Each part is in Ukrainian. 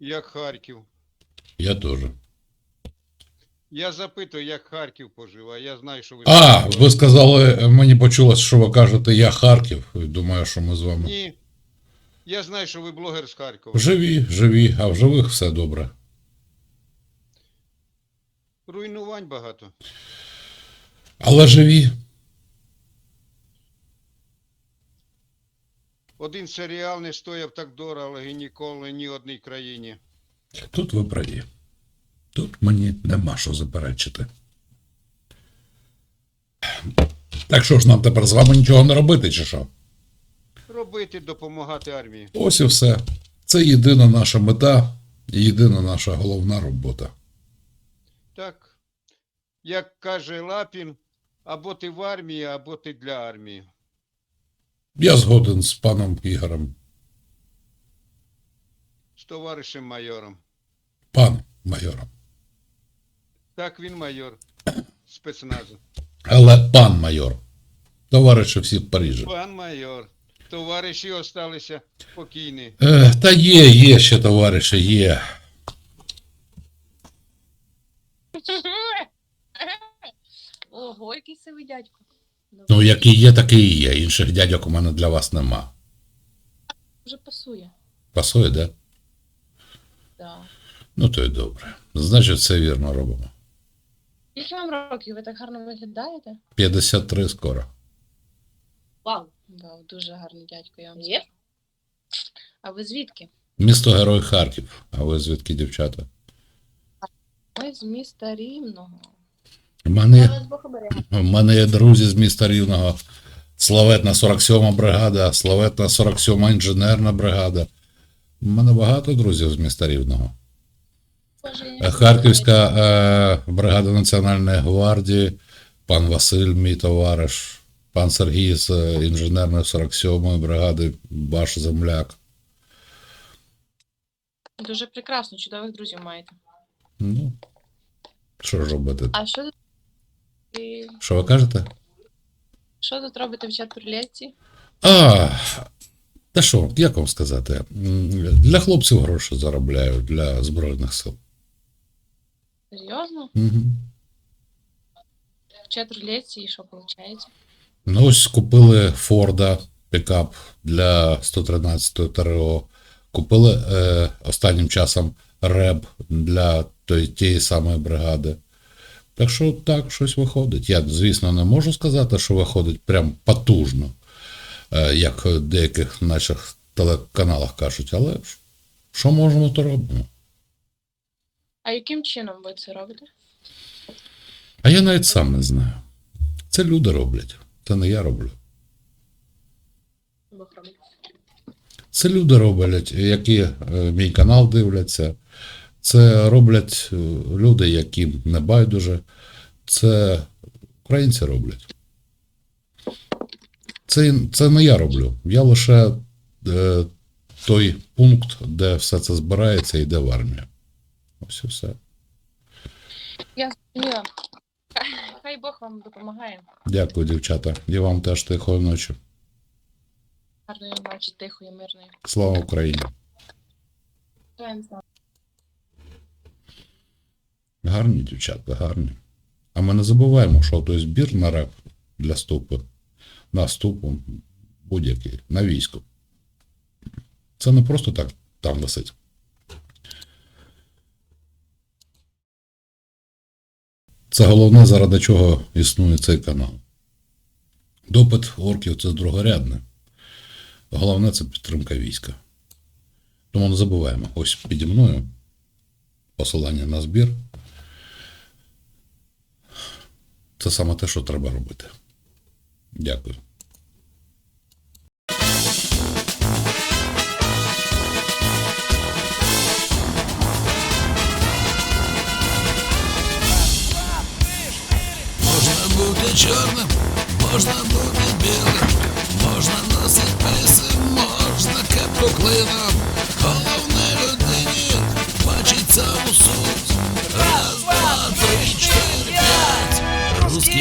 Як Харків. Я теж. Я запитую, як Харків поживає. Я знаю, що ви. А, ви сказали, мені почулось, що ви кажете, я Харків. Думаю, що ми з вами. Ні. Я знаю, що ви блогер з Харкова. Живі, живі, а в живих все добре. Руйнувань багато. Але живі. Один серіал не стояв так дорого і ніколи ні одній країні. Тут ви праві. Тут мені нема що заперечити. Так що ж нам тепер з вами нічого не робити, чи що? Робити, допомагати армії. Ось і все. Це єдина наша мета і єдина наша головна робота. Так. Як каже Лапін, або ти в армії, або ти для армії. Я згоден з паном Ігорем. З товаришем майором. Пан майором. Так, він майор спецназу. Але пан майор. Товариші всі в Парижі. Пан майор. Товариші осталися покійні. Е, та є, є ще товариші, є. Ого, який сивий дядько. Ну, який є, такий і є. Інших дядьок у мене для вас нема. Вже пасує. Пасує, де? Да. Ну, то й добре. Значить, все вірно робимо. Скільки вам років? Ви так гарно виглядаєте? 53 скоро. Вау. Вау, дуже гарний дядько, я вам скажу. А ви звідки? Місто Герой Харків. А ви звідки, дівчата? Ми з міста Рівного. У мене, у мене є друзі з міста Рівного. Славетна 47 бригада, славетна 47 інженерна бригада. У мене багато друзів з міста Рівного. Е, Харківська е, бригада Національної гвардії, пан Василь, мій товариш, пан Сергій з е, інженерної 47-ї бригади, ваш земляк. Дуже прекрасно, чудових друзів маєте. Ну, що ж робити? А що? І Що ви кажете? що тут робите в чатурлєці? А, та що, як вам сказати? Для хлопців гроші заробляю, для Збройних сил. Серйозно? Угу. В чатурлєці і що виходить? Ну, ось купили Форда пікап для 113-ї ТРО. Купили е, останнім часом РЕБ для той, тієї самої бригади. Так що так, щось виходить. Я, звісно, не можу сказати, що виходить прям потужно, е, як в деяких наших телеканалах кажуть, але що можемо, то робимо. А яким чином ви це робите? А я навіть сам не знаю. Це люди роблять, це не я роблю. Це люди роблять, які е, мій канал дивляться. Це роблять е, люди, яким не байдуже. Це українці роблять. Це, це не я роблю. Я лише е, той пункт, де все це збирається і йде в армію. Ось і все. Я зрозуміла. Хай Бог вам допомагає. Дякую, дівчата. І вам теж тихої ночі. Гарної ночі, тихої, мирної. Слава Україні! Гарні дівчата, гарні. А ми не забуваємо, що той збір на реп для ступу, на ступу будь-який, на військо. Це не просто так там висить. Це головне, заради чого існує цей канал. Допит орків це другорядне. Головне це підтримка війська. Тому не забуваємо, ось піді мною посилання на збір. Це саме те, що треба робити. Дякую. Можна бути чорним, можна бути білим, можна носити писи, можна кепку клином. Головне людині бачить саму суть.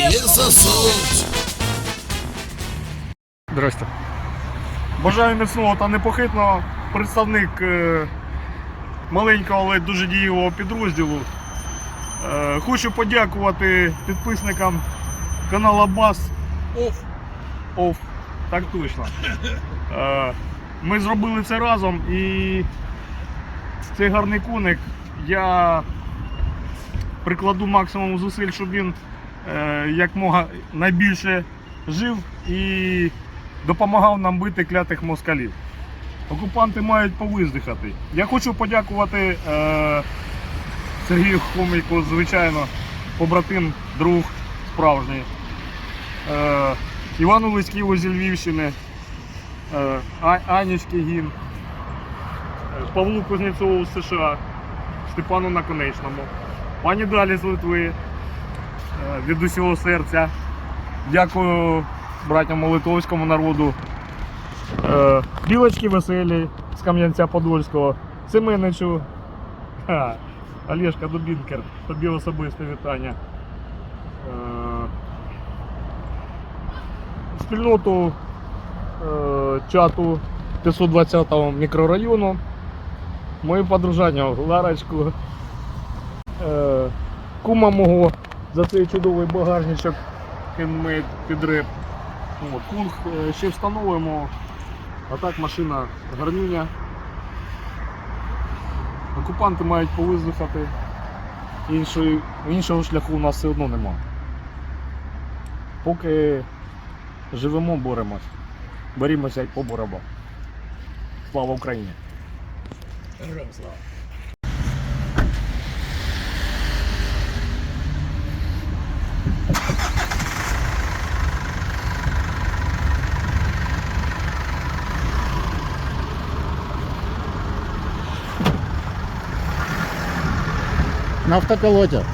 Є сосуть. Здрасте. Бажаю міцного та непохитного представник е, маленького, але дуже дієвого підрозділу. Е, Хочу подякувати підписникам каналу Бас Оф. Оф. Так точно. Е, Ми зробили це разом і цей гарний коник я прикладу максимум зусиль, щоб він як мога найбільше жив і допомагав нам бити клятих москалів. Окупанти мають повиздихати. Я хочу подякувати е, Сергію Хоміку, звичайно, побратим, друг справжній. Е, Івану Лиськіву зі Львівщини, е, Анічки Гін, е, Павлу Кузнєцову з США, Степану Наконечному, пані Далі з Литви е, від усього серця. Дякую братням литовському народу. Е, Білочки веселі з Кам'янця Подольського, Семеничу, ха, Олешка Дубінкер, тобі особисте вітання. Е, спільноту е, чату 520-го мікрорайону, мою подружанню Ларочку, е, кума мого за цей чудовий багажничок хендмейд під реп. Кунг е, ще встановимо, а так машина гарнюня. Окупанти мають повиздихати. Іншої, іншого шляху у нас все одно нема. Поки живемо, боремось. Борімося і поборемо. Слава Україні! Героям слава. На автопилоте.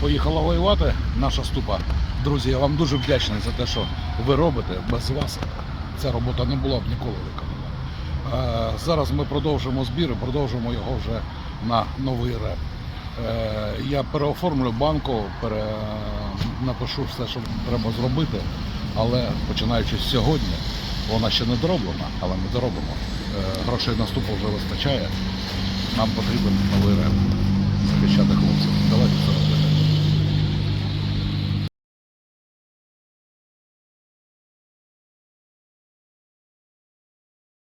Поїхала воювати наша ступа. Друзі, я вам дуже вдячний за те, що ви робите. Без вас ця робота не була б ніколи виконана. Е, Зараз ми продовжимо збір і продовжимо його вже на новий реп. Е, Я переоформлю банку, пере... напишу все, що треба зробити, але починаючи з сьогодні, вона ще не дороблена, але ми доробимо. Е, Грошей на ступу вже вистачає. Нам потрібен новий реп. Захищати хлопців. Давайте це робити.